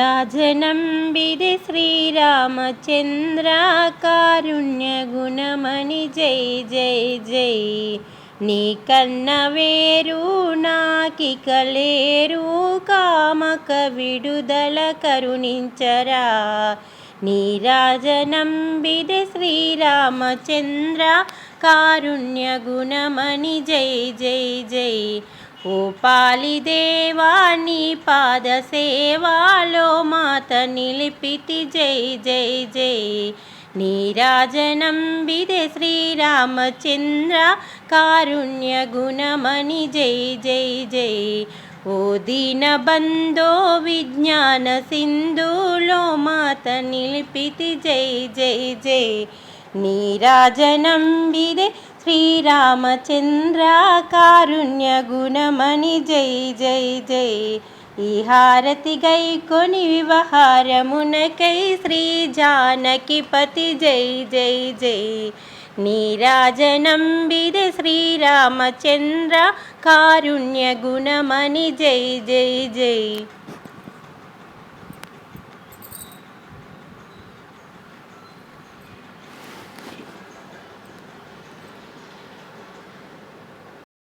రాజనంబిది శ్రీరామచంద్ర కారుణ్య గుణమణి జై జై జై. నీ కన్న వేరు నాకిక లేరు కామక విడుదల కరుణించరా. నీ రాజనంబిది శ్రీరామచంద్ర కారుణ్య గుణమణి జై జై జై. ఓ పాలిదేవా నీ పాద సేవాలో మాత నిలిపితి జై జై జై నీరాజనంబిదే శ్రీరామచంద్ర కారుణ్య గుణమణి జై జై జై ఓ దీన బంధో విజ్ఞాన సింధులో మాత నిలిపితి జై జై జై నీరాజనంబిదే శ్రీరామచంద్ర కారుణ్య గుణమణి జై జై జై. ఈ హారతి గై కొని వివహారమునకై శ్రీ జానకి పతి జై జై జై. నీరాజనంబిదే శ్రీరామచంద్ర కారుణ్య గుణమణి జై జై జై.